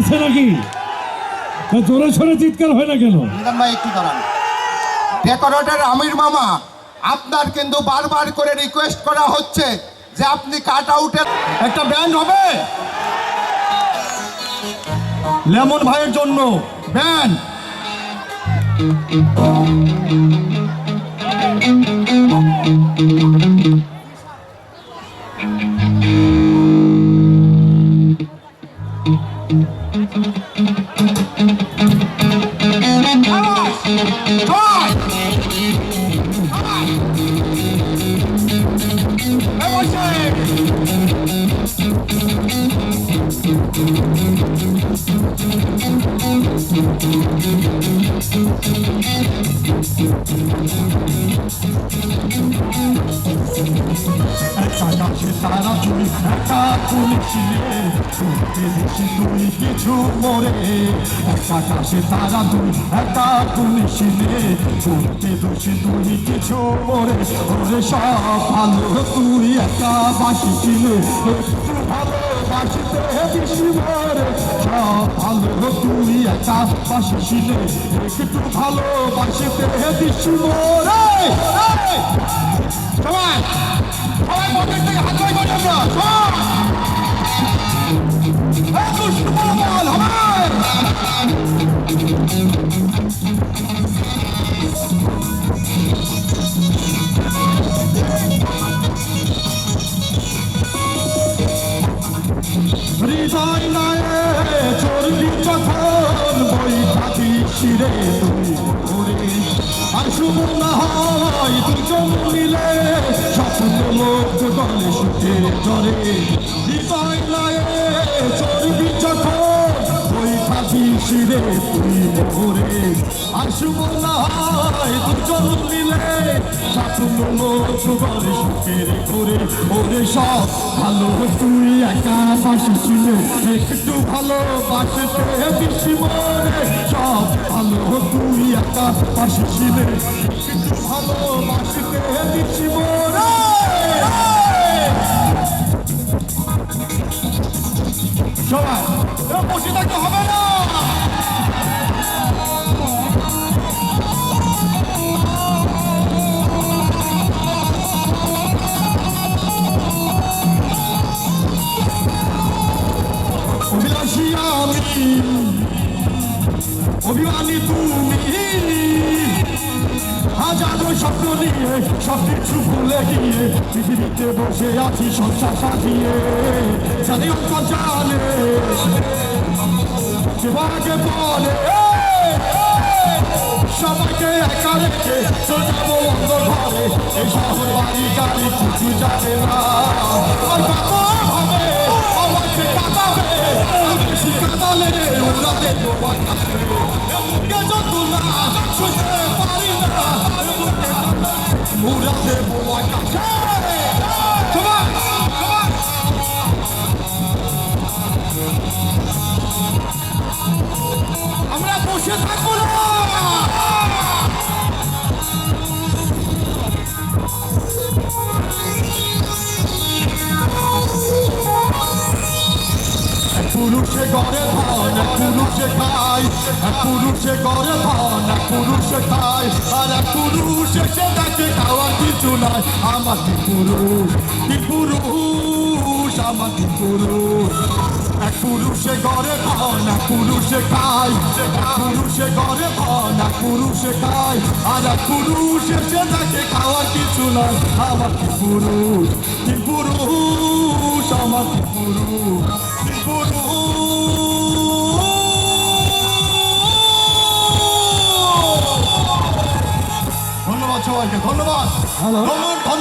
আছে নাকি? জোরে সরে চিৎকার হয় না কেন? আমির মামা, আপনার কিন্তু বারবার করে রিকোয়েস্ট করা হচ্ছে যে আপনি কাট আউটের একটা ব্যান্ড হবে। লেমন ভাইয়ের জন্য ব্যান্ড একটা তুলি তুলতে বেশি তুই কিছু মরে একটা গাছে তারা তুই একটা তুলি তুলতে বেশি তুই কিছু মরে ওরে সব ভালো তুই একটা বাসি ছিলে একটু ভালোবাসিতে বেশি মরে সব ভালো তুই একটা বাসি ছিলে একটু ভালোবাসিতে বেশি মরে সবাই সবাই হাত করে আমরা হৃদয় নয়ে চর্বি যখন বই খাতি শিরে তুই। ওরে আর শুভ না হয় দুজন মিলে স্বপ্ন লোক গলে সুখে জরে শিরে তুই আর শুভ না হয় দুজন মিলে লোক গলে সুখের করে ওরে সব ভালো, তুই একা পাশে ছিল, একটু ভালো বাসতে বেশি মরে সব ভালো, তুই একা পাশে ছিল, একটু ভালো বাসতে বেশি মরে সবাই। অভিলাষী আমি অভিমানী তুমি হাজারো স্বপ্ন নিয়ে সব কিছু ভুলে গিয়ে পৃথিবীতে বসে আছি সংসার সাজিয়ে জানি অঙ্ক জানে সেবাকে বলে সবাইকে একা রেখে চলে যাব অন্য ঘরে এই শহর বাড়ি গাড়ি কিছু যাবে না থাকব না এক পুরুষে গড়ে ধন এক পুরুষে খায় এক পুরুষে গড়ে ধন এক পুরুষে খায় আর এক পুরুষ এসে দেখে খাওয়ার কিছু নাই আমার কি পুরুষ কি পুরুষ আমার কি পুরুষ। এক পুরুষে গড়ে ধন এক পুরুষে খায় এক পুরুষে গড়ে ধন এক পুরুষে খায় আর এক পুরুষ এসে দেখে খাওয়ার কিছু নাই আমার কি পুরুষ। কি পুরুষ আমার কি পুরুষ। কি পুরুষ। ধন্যবাদ।